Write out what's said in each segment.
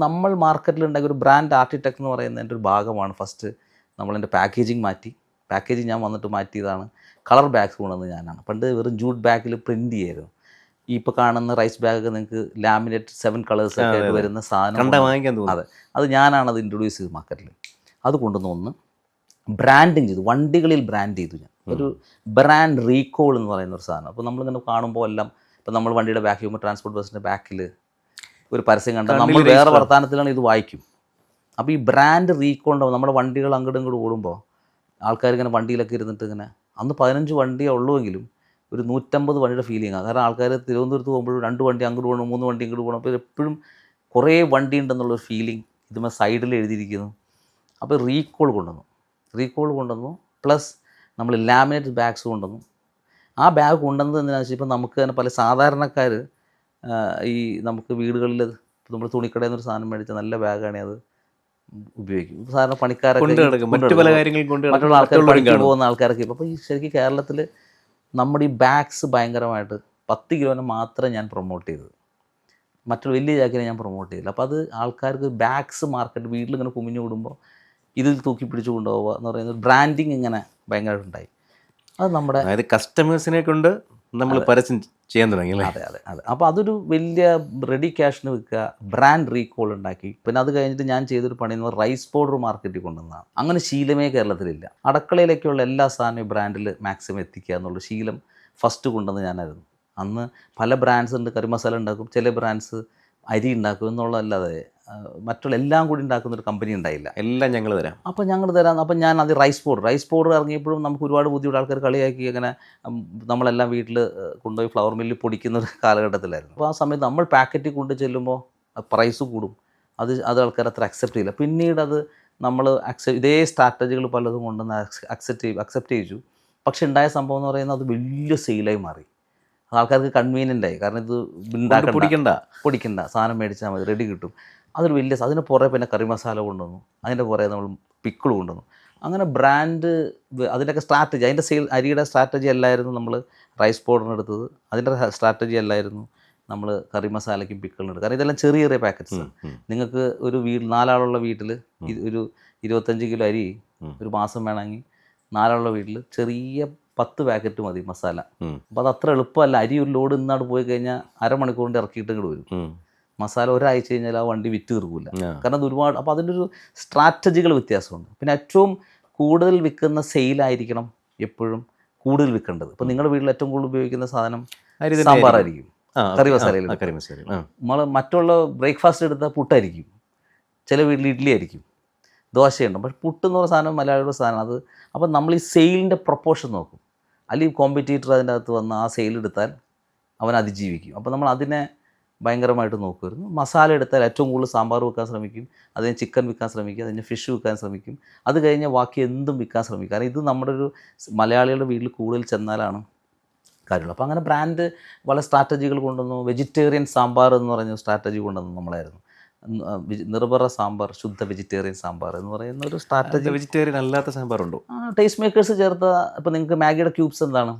നമ്മൾ മാർക്കറ്റിൽ ഉണ്ടാക്കിയ ഒരു ബ്രാൻഡ് ആർട്ടിടെക്ട് എന്ന് പറയുന്നതിന്റെ ഒരു ഭാഗമാണ് ഫസ്റ്റ് നമ്മളതിന്റെ പാക്കേജിങ് മാറ്റി. പാക്കേജിങ് ഞാൻ വന്നിട്ട് മാറ്റിയതാണ്. കളർ ബാഗ്സ് കൊണ്ടുവന്നത് ഞാനാണ്. പണ്ട് വെറും ജൂട്ട് ബാഗിൽ പ്രിന്റ് ചെയ്യായിരുന്നു. ഈ ഇപ്പോൾ കാണുന്ന റൈസ് ബാഗൊക്കെ നിങ്ങൾക്ക് ലാമിനേറ്റ് സെവൻ കളേഴ്സ് ഒക്കെ ആയിട്ട് വരുന്ന സാധനം അതെ. അത് ഞാനാണ് അത് ഇൻട്രൊഡ്യൂസ് ചെയ്തത് മാർക്കറ്റിൽ അത് കൊണ്ടുവന്ന് ഒന്ന് ബ്രാൻഡിങ് ചെയ്തു. വണ്ടികളിൽ ബ്രാൻഡ് ചെയ്തു ഞാൻ. ഒരു ബ്രാൻഡ് റീകോൾ എന്ന് പറയുന്ന ഒരു സാധനം. അപ്പോൾ നമ്മളിങ്ങനെ കാണുമ്പോൾ എല്ലാം ഇപ്പോൾ നമ്മൾ വണ്ടിയുടെ ബാക്ക് ചെയ്യുമ്പോൾ ട്രാൻസ്പോർട്ട് ബസ്സിന്റെ ബാക്കിൽ ഒരു പരസ്യം കണ്ട നമ്മൾ വേറെ. വർത്തമാനത്തിലാണ് ഇത് വായിക്കും. അപ്പോൾ ഈ ബ്രാൻഡ് റീകോൾ ഉണ്ടാവും. നമ്മുടെ വണ്ടികൾ അങ്ങോട്ടും ഇങ്ങോട്ട് ഓടുമ്പോൾ ആൾക്കാർ ഇങ്ങനെ വണ്ടിയിലൊക്കെ ഇരുന്നിട്ട് ഇങ്ങനെ അന്ന് പതിനഞ്ച് വണ്ടിയേ ഉള്ളുവെങ്കിലും ഒരു നൂറ്റമ്പത് വണ്ടിയുടെ ഫീലിംഗ് ആണ് കാരണം ആൾക്കാർ തിരുവനന്തപുരത്ത് പോകുമ്പോഴും രണ്ട് വണ്ടി അങ്ങോട്ട് പോകണം മൂന്ന് വണ്ടി ഇങ്ങോട്ട് പോകണം. അപ്പോൾ എപ്പോഴും കുറേ വണ്ടി ഉണ്ടെന്നുള്ളൊരു ഫീലിംഗ് ഇതുമേ സൈഡിൽ എഴുതിയിരിക്കുന്നു. അപ്പോൾ റീകോൾ കൊണ്ടുവന്നു. റീകോൾ കൊണ്ടുവന്നു. പ്ലസ് നമ്മൾ ലാമിനേറ്റ് ബാഗ്സ് കൊണ്ടുവന്നു. ആ ബാഗ് കൊണ്ടുവന്നത് എന്തിനാണെന്ന് വെച്ചാൽ ഇപ്പം നമുക്ക് തന്നെ പല സാധാരണക്കാർ ഈ നമുക്ക് വീടുകളിൽ നമ്മൾ തുണിക്കടയിൽ നിന്ന് ഒരു സാധനം മേടിച്ച നല്ല ബാഗാണ് അത്. ഉപയോഗിക്കും. സാധാരണ പണിക്കാരൊക്കെ മറ്റുള്ള ആൾക്കാർ പണിക്ക് പോകുന്ന ആൾക്കാരൊക്കെ അപ്പോൾ ഈ ശരിക്കും കേരളത്തിൽ നമ്മുടെ ഈ ബാഗ്സ് ഭയങ്കരമായിട്ട് പത്ത് കിലോനെ മാത്രമേ ഞാൻ പ്രൊമോട്ട് ചെയ്തത്. മറ്റൊരു വലിയ ജാക്കിനെ ഞാൻ പ്രൊമോട്ട് ചെയ്തില്ല. അപ്പോൾ അത് ആൾക്കാർക്ക് ബാഗ്സ് മാർക്കറ്റ് വീട്ടിലിങ്ങനെ കുമിഞ്ഞു കൂടുമ്പോൾ ഇതിൽ തൂക്കി പിടിച്ചു കൊണ്ടുപോവുക എന്ന് പറയുന്നത് ബ്രാൻഡിങ് ഇങ്ങനെ ഭയങ്കരമായിട്ടുണ്ടായി അത് നമ്മുടെ അതായത് കസ്റ്റമേഴ്സിനെ കൊണ്ട് നമ്മൾ പരസ്യം ചെയ്യാൻ തുടങ്ങി അതെ അതെ അതെ. അപ്പോൾ അതൊരു വലിയ റെഡി ക്യാഷിന് വെക്കുക ബ്രാൻഡ് റീകോൾ ഉണ്ടാക്കി. പിന്നെ അത് കഴിഞ്ഞിട്ട് ഞാൻ ചെയ്തൊരു പണി എന്ന് പറഞ്ഞാൽ റൈസ് പൗഡർ മാർക്കറ്റിൽ കൊണ്ടുവന്നതാണ് അങ്ങനെ ശീലമേ കേരളത്തിലില്ല. അടുക്കളയിലേക്കുള്ള എല്ലാ സാധനവും ബ്രാൻഡിൽ മാക്സിമം എത്തിക്കുക എന്നുള്ള ശീലം ഫസ്റ്റ് കൊണ്ടുവന്ന് ഞാനായിരുന്നു. അന്ന് പല ബ്രാൻഡ്സ് ഉണ്ട്. കറി മസാല ഉണ്ടാക്കും. ചില ബ്രാൻഡ്സ് അരി ഉണ്ടാക്കും എന്നുള്ളതല്ലാതെ മറ്റുള്ള എല്ലാം കൂടി ഉണ്ടാക്കുന്ന ഒരു കമ്പനി ഉണ്ടായില്ല. എല്ലാം ഞങ്ങൾ തരാം. അപ്പോൾ ഞങ്ങൾ തരാം. അപ്പം ഞാൻ അത് റൈസ് പൗഡർ റൈസ് പൗഡർ ഇറങ്ങിയപ്പോഴും നമുക്ക് ഒരുപാട് ബുദ്ധിമുട്ട്. ആൾക്കാർ കളിയാക്കി അങ്ങനെ നമ്മളെല്ലാം വീട്ടിൽ കൊണ്ടുപോയി ഫ്ലവർ മില്ലിൽ പൊടിക്കുന്ന ഒരു കാലഘട്ടത്തിലായിരുന്നു. അപ്പോൾ ആ സമയത്ത് നമ്മൾ പാക്കറ്റിൽ കൊണ്ട് ചെല്ലുമ്പോൾ പ്രൈസ് കൂടും. അത് അത് ആൾക്കാർ അത്ര അക്സെപ്റ്റ് ചെയ്യില്ല. പിന്നീട് അത് നമ്മൾ അക്സെപ്റ്റ് ഇതേ സ്ട്രാറ്റജികൾ പലതും കൊണ്ടുവന്ന് അക്സെപ്റ്റ് ചെയ്യും അക്സെപ്റ്റ് ചെയ്തു പക്ഷെ ഉണ്ടായ സംഭവം എന്ന് പറയുന്നത് അത് വലിയ സെയിലായി മാറി. ആൾക്കാർക്ക് കൺവീനിയന്റ് ആയി. കാരണം ഇത് കൊണ്ട് പൊടിക്കണ്ട. പൊടിക്കണ്ട. സാധനം മേടിച്ചാൽ മതി. റെഡി കിട്ടും. അതൊരു വലിയ അതിന് പുറകെ പിന്നെ കറി മസാല കൊണ്ടുവന്നു. അതിന്റെ പുറകെ നമ്മൾ പിക്കിൾ കൊണ്ടുവന്നു. അങ്ങനെ ബ്രാൻഡ് അതിന്റെയൊക്കെ സ്ട്രാറ്റജി അതിന്റെ സെയിൽ അരിയുടെ സ്ട്രാറ്റജി അല്ലായിരുന്നു നമ്മൾ റൈസ് പൗഡറിന് എടുത്തത്. അതിന്റെ സ്ട്രാറ്റജി അല്ലായിരുന്നു നമ്മൾ കറി മസാലയ്ക്കും പിക്കിളിനും എടുക്കുക കാരണം ഇതെല്ലാം ചെറിയ ചെറിയ പാക്കറ്റ്സ്. നിങ്ങൾക്ക് ഒരു വീട് നാലാളുള്ള വീട്ടിൽ ഒരു ഇരുപത്തഞ്ച് കിലോ അരി ഒരു മാസം വേണമെങ്കിൽ നാലാളുള്ള വീട്ടിൽ ചെറിയ പത്ത് പാക്കറ്റ് മതി മസാല. അപ്പോൾ അത് അത്ര എളുപ്പമല്ല. അരി ഒരു ലോഡ് ഇന്നാട് പോയി കഴിഞ്ഞാൽ അരമണിക്കൂറിന്റെ ഇറക്കിയിട്ട് ഇങ്ങോട്ട് വരും. മസാല ഒരാഴ്ച കഴിഞ്ഞാൽ ആ വണ്ടി വിറ്റ് തീർക്കില്ല കാരണം അത് ഒരുപാട് അപ്പോൾ അതിന്റെ ഒരു സ്ട്രാറ്റജികൾ വ്യത്യാസമുണ്ട്. പിന്നെ ഏറ്റവും കൂടുതൽ വിൽക്കുന്ന സെയിലായിരിക്കണം എപ്പോഴും കൂടുതൽ വിൽക്കേണ്ടത്. ഇപ്പം നിങ്ങളുടെ വീട്ടിൽ ഏറ്റവും കൂടുതൽ ഉപയോഗിക്കുന്ന സാധനം സാമ്പാറായിരിക്കും. കറി മസാലയിൽ കറി മസാല നമ്മൾ മറ്റുള്ള ബ്രേക്ക്ഫാസ്റ്റ് എടുത്താൽ പുട്ടായിരിക്കും. ചില വീട്ടിൽ ഇഡ്ഡലി ആയിരിക്കും. ദോശയുണ്ട്. പക്ഷെ പുട്ട് എന്ന് പറയുന്ന സാധനം മലയാളിയുടെ സാധനം. അത് അപ്പം നമ്മൾ ഈ സെയിലിന്റെ പ്രൊപ്പോർഷൻ നോക്കും. അല്ലെങ്കിൽ കോമ്പറ്റീറ്റർ അതിന്റെ അകത്ത് വന്ന് ആ സെയിൽ എടുത്താൽ അവൻ അതിജീവിക്കും. അപ്പോൾ നമ്മൾ അതിനെ ഭയങ്കരമായിട്ട് നോക്കുമായിരുന്നു മസാല എടുത്താൽ ഏറ്റവും കൂടുതൽ സാമ്പാർ വെക്കാൻ ശ്രമിക്കും അതിന് ചിക്കൻ വിൽക്കാൻ ശ്രമിക്കും അതിന് ഫിഷ് വിൽക്കാൻ ശ്രമിക്കും. അത് കഴിഞ്ഞ് ബാക്കി എന്തും വിൽക്കാൻ ശ്രമിക്കും. കാരണം ഇത് നമ്മുടെ ഒരു മലയാളികളുടെ വീട്ടിൽ കൂടുതൽ ചെന്നാലാണ് കാര്യമുള്ളൂ. അപ്പോൾ അങ്ങനെ ബ്രാൻഡ് വളരെ സ്ട്രാറ്റജികൾ കൊണ്ടുവന്നു. വെജിറ്റേറിയൻ സാമ്പാർ എന്ന് പറഞ്ഞ സ്ട്രാറ്റജി കൊണ്ടുവന്നു നമ്മളായിരുന്നു. നിർഭറ സാമ്പാർ ശുദ്ധ വെജിറ്റേറിയൻ സാമ്പാർ എന്ന് പറയുന്ന ഒരു സ്ട്രാറ്റജി വെജിറ്റേറിയൻ അല്ലാത്ത സാമ്പാർ ഉണ്ടോ ടേസ്റ്റ് മേക്കേഴ്സ് ചേർത്ത ഇപ്പോൾ നിങ്ങൾക്ക് മാഗിയുടെ ക്യൂബ്സ് എന്താണ്?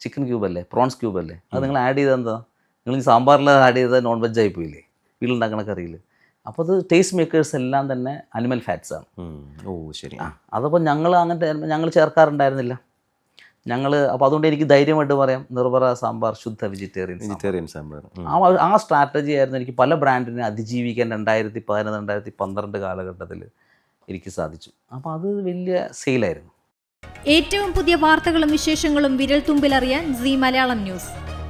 ചിക്കൻ ക്യൂബ് അല്ലേ? പ്രോൺസ് ക്യൂബ് അല്ലേ? അത് നിങ്ങൾ ആഡ് ചെയ്തത് എന്താ? നിങ്ങൾ ഈ സാമ്പാറിൽ ആഡ് ചെയ്ത നോൺ വെജ് ആയി പോയില്ലേ? വീട്ടിലുണ്ടാക്കണ കറിയിൽ. അപ്പോൾ അത് ടേസ്റ്റ് മേക്കേഴ്സ് എല്ലാം തന്നെ അനിമൽ ഫാറ്റ്സ് ആണ്. ഓ ശരി. ആ അതപ്പോൾ ഞങ്ങൾ അങ്ങനത്തെ ഞങ്ങൾ ചേർക്കാറുണ്ടായിരുന്നില്ല. ഞങ്ങൾ അപ്പോൾ അതുകൊണ്ട് എനിക്ക് ധൈര്യമായിട്ട് പറയാം നിർവറ സാമ്പാർ ശുദ്ധ വെജിറ്റേറിയൻ സാമ്പാർ. വെജിറ്റേറിയൻ സാമ്പാർ. ആ ആ സ്ട്രാറ്റജി ആയിരുന്നു എനിക്ക് പല ബ്രാൻഡിനെ അതിജീവിക്കാൻ രണ്ടായിരത്തി പതിനൊന്ന് രണ്ടായിരത്തി പന്ത്രണ്ട് കാലഘട്ടത്തിൽ എനിക്ക് സാധിച്ചു. അപ്പോൾ അത് വലിയ സെയിലായിരുന്നു ഏറ്റവും പുതിയ വാർത്തകളും വിശേഷങ്ങളും വിരൽ തുമ്പിലറിയാൻ സി മലയാളം ന്യൂസ്.